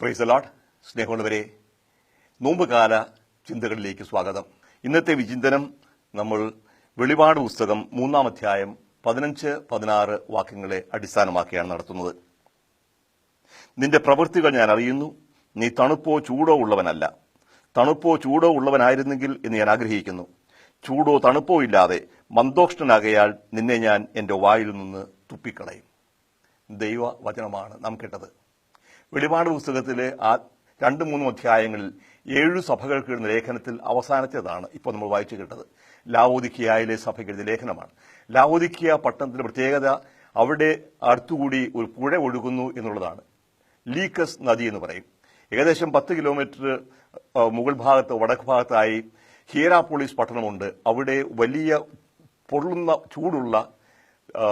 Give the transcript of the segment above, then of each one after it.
Price ലോട്ട് സ്നേഹമുള്ളവരെ നോമ്പുകാല ചിന്തകളിലേക്ക് സ്വാഗതം. ഇന്നത്തെ വിചിന്തനം നമ്മൾ വെളിപാട് പുസ്തകം മൂന്നാം അധ്യായം പതിനഞ്ച് പതിനാറ് വാക്യങ്ങളെ അടിസ്ഥാനമാക്കിയാണ് നടത്തുന്നത്. നിന്റെ പ്രവൃത്തികൾ ഞാൻ അറിയുന്നു. നീ തണുപ്പോ ചൂടോ ഉള്ളവനല്ല. തണുപ്പോ ചൂടോ ഉള്ളവനായിരുന്നെങ്കിൽ എന്ന് ഞാൻ ആഗ്രഹിക്കുന്നു. ചൂടോ തണുപ്പോ ഇല്ലാതെ മന്ദോഷ്ണനാകയാൽ നിന്നെ ഞാൻ എന്റെ വായിൽ നിന്ന് തുപ്പിക്കളയും. ദൈവ വചനമാണ് നാം കേട്ടത്. വെളിപാട് പുസ്തകത്തിലെ ആ രണ്ട് മൂന്നും അധ്യായങ്ങളിൽ ഏഴു സഭകൾക്ക് എഴുതുന്ന ലേഖനത്തിൽ അവസാനത്തേതാണ് ഇപ്പോൾ നമ്മൾ വായിച്ചു കേട്ടത്. ലാവോദിക്കിയായിലെ സഭയ്ക്ക് എഴുതിയ ലേഖനമാണ്. ലാവോദിക്കിയ പട്ടണത്തിന്റെ പ്രത്യേകത അവിടെ അടുത്തുകൂടി ഒരു പുഴ ഒഴുകുന്നു എന്നുള്ളതാണ്. ലീക്കസ് നദി എന്ന് പറയും. ഏകദേശം പത്ത് കിലോമീറ്റർ മുകൾ ഭാഗത്ത് വടക്ക് ഭാഗത്തായി ഹിയറാപോളിസ് പട്ടണമുണ്ട്. അവിടെ വലിയ പൊള്ളുന്ന ചൂടുള്ള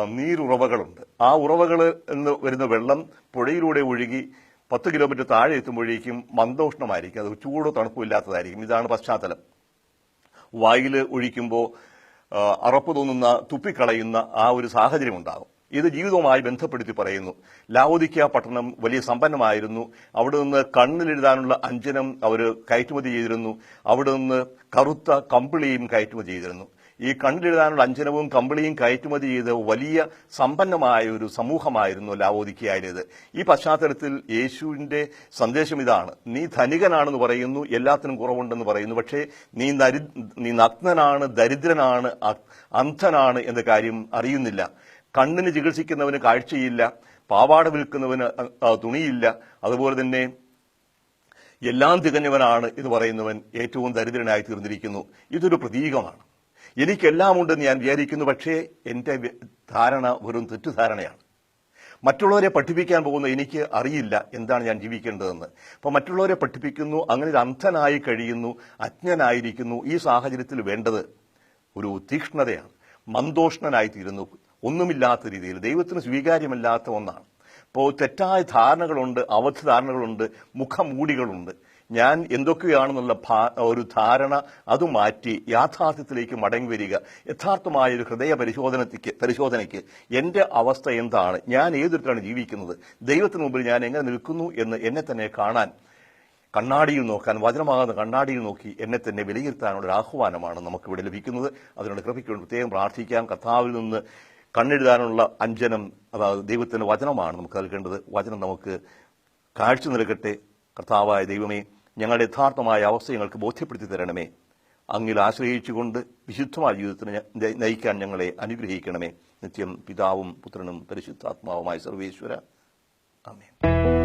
നീരുറവകളുണ്ട്. ആ ഉറവകൾ എന്ന് വരുന്ന വെള്ളം പുഴയിലൂടെ ഒഴുകി പത്ത് കിലോമീറ്റർ താഴെ എത്തുമ്പോഴേക്കും മന്ദോഷ്ണമായിരിക്കും. അത് ചൂടോ തണുപ്പോ ഇല്ലാത്തതായിരിക്കും. ഇതാണ് പശ്ചാത്തലം. വായിൽ ഒഴിക്കുമ്പോൾ അറപ്പ് തോന്നുന്ന തുപ്പിക്കളയുന്ന ആ ഒരു സാഹചര്യം ഉണ്ടാകും. ഇത് ജീവിതവുമായി ബന്ധപ്പെടുത്തി പറയുന്നു. ലാവോദിക്ക പട്ടണം വലിയ സമ്പന്നമായിരുന്നു. അവിടെ നിന്ന് കണ്ണിലെഴുതാനുള്ള അഞ്ജനം അവർ കയറ്റുമതി ചെയ്തിരുന്നു. അവിടെ നിന്ന് കറുത്ത കമ്പിളിയും കയറ്റുമതി ചെയ്തിരുന്നു. ഈ കണ്ണിലെഴുതാനുള്ള അഞ്ചനവും കമ്പിളിയും കയറ്റുമതി ചെയ്ത് വലിയ സമ്പന്നമായ ഒരു സമൂഹമായിരുന്നു ലാവോദിക്കയായത് ഈ പശ്ചാത്തലത്തിൽ യേശുവിന്റെ സന്ദേശം ഇതാണ്. നീ ധനികനാണെന്ന് പറയുന്നു എല്ലാത്തിനും കുറവുണ്ടെന്ന് പറയുന്നു. പക്ഷേ നീ നരി നീ നഗ്നനാണ് ദരിദ്രനാണ് അന്ധനാണ് എന്ന കാര്യം അറിയുന്നില്ല. കണ്ണിന് ചികിത്സിക്കുന്നവന് കാഴ്ചയില്ല പാവാട വിൽക്കുന്നവന് തുണിയില്ല. അതുപോലെ തന്നെ എല്ലാം തികഞ്ഞവനാണ് എന്ന് പറയുന്നവൻ ഏറ്റവും ദരിദ്രനായി തീർന്നിരിക്കുന്നു. ഇതൊരു പ്രതീകമാണ്. എനിക്കെല്ലാം ഉണ്ടെന്ന് ഞാൻ വിചാരിക്കുന്നു. പക്ഷേ എന്റെ ധാരണ വെറും തെറ്റുധാരണയാണ് മറ്റുള്ളവരെ പഠിപ്പിക്കാൻ പോകുന്ന എനിക്ക് അറിയില്ല എന്താണ് ഞാൻ ജീവിക്കേണ്ടതെന്ന്. അപ്പോൾ മറ്റുള്ളവരെ പഠിപ്പിക്കുന്നു അങ്ങനെ ഒരു അന്ധനായി കഴിയുന്നു അജ്ഞനായിരിക്കുന്നു. ഈ സാഹചര്യത്തിൽ വേണ്ടത് ഒരു തീക്ഷ്ണതയാണ്. മന്ദോഷ്ണനായി തീരുന്നു ഒന്നുമില്ലാത്ത രീതിയിൽ ദൈവത്തിന് സ്വീകാര്യമല്ലാത്ത ഒന്നാണ്. അപ്പോൾ തെറ്റായ ധാരണകളുണ്ട് അവധി ധാരണകളുണ്ട് മുഖമൂടികളുണ്ട്. ഞാൻ എന്തൊക്കെയാണെന്നുള്ള ഒരു ധാരണ അത് മാറ്റി യാഥാർത്ഥ്യത്തിലേക്ക് മടങ്ങി വരിക. യഥാർത്ഥമായ ഒരു ഹൃദയ പരിശോധനയ്ക്ക് പരിശോധനയ്ക്ക് എന്റെ അവസ്ഥ എന്താണ്? ഞാൻ ഏതൊരുത്തരാണ് ജീവിക്കുന്നത്? ദൈവത്തിന് മുമ്പിൽ ഞാൻ എങ്ങനെ നിൽക്കുന്നു എന്ന് എന്നെ തന്നെ കാണാൻ കണ്ണാടിയിൽ നോക്കാൻ വചനമാകുന്ന കണ്ണാടിയിൽ നോക്കി എന്നെ തന്നെ വിലയിരുത്താനുള്ള ഒരു ആഹ്വാനമാണ് നമുക്ക് ഇവിടെ ലഭിക്കുന്നത്. അതിനുള്ള കൃപയ്ക്ക് പ്രത്യേകം പ്രാർത്ഥിക്കാം. കർത്താവിൽ നിന്ന് കണ്ണെഴുതാനുള്ള അഞ്ജനം അതായത് ദൈവത്തിന്റെ വചനമാണ് നമുക്ക് നൽകേണ്ടത്. വചനം നമുക്ക് കാഴ്ച നൽകട്ടെ. കർത്താവായ ദൈവമേ ഞങ്ങളുടെ യഥാർത്ഥമായ അവസ്ഥ ഞങ്ങൾക്ക് ബോധ്യപ്പെടുത്തി തരണമേ. അങ്ങിൽ ആശ്രയിച്ചുകൊണ്ട് വിശുദ്ധമായ ജീവിതത്തിന് നയിക്കാൻ ഞങ്ങളെ അനുഗ്രഹിക്കണമേ. നിത്യം പിതാവും പുത്രനും പരിശുദ്ധാത്മാവുമായ സർവേശ്വര. ആമേൻ.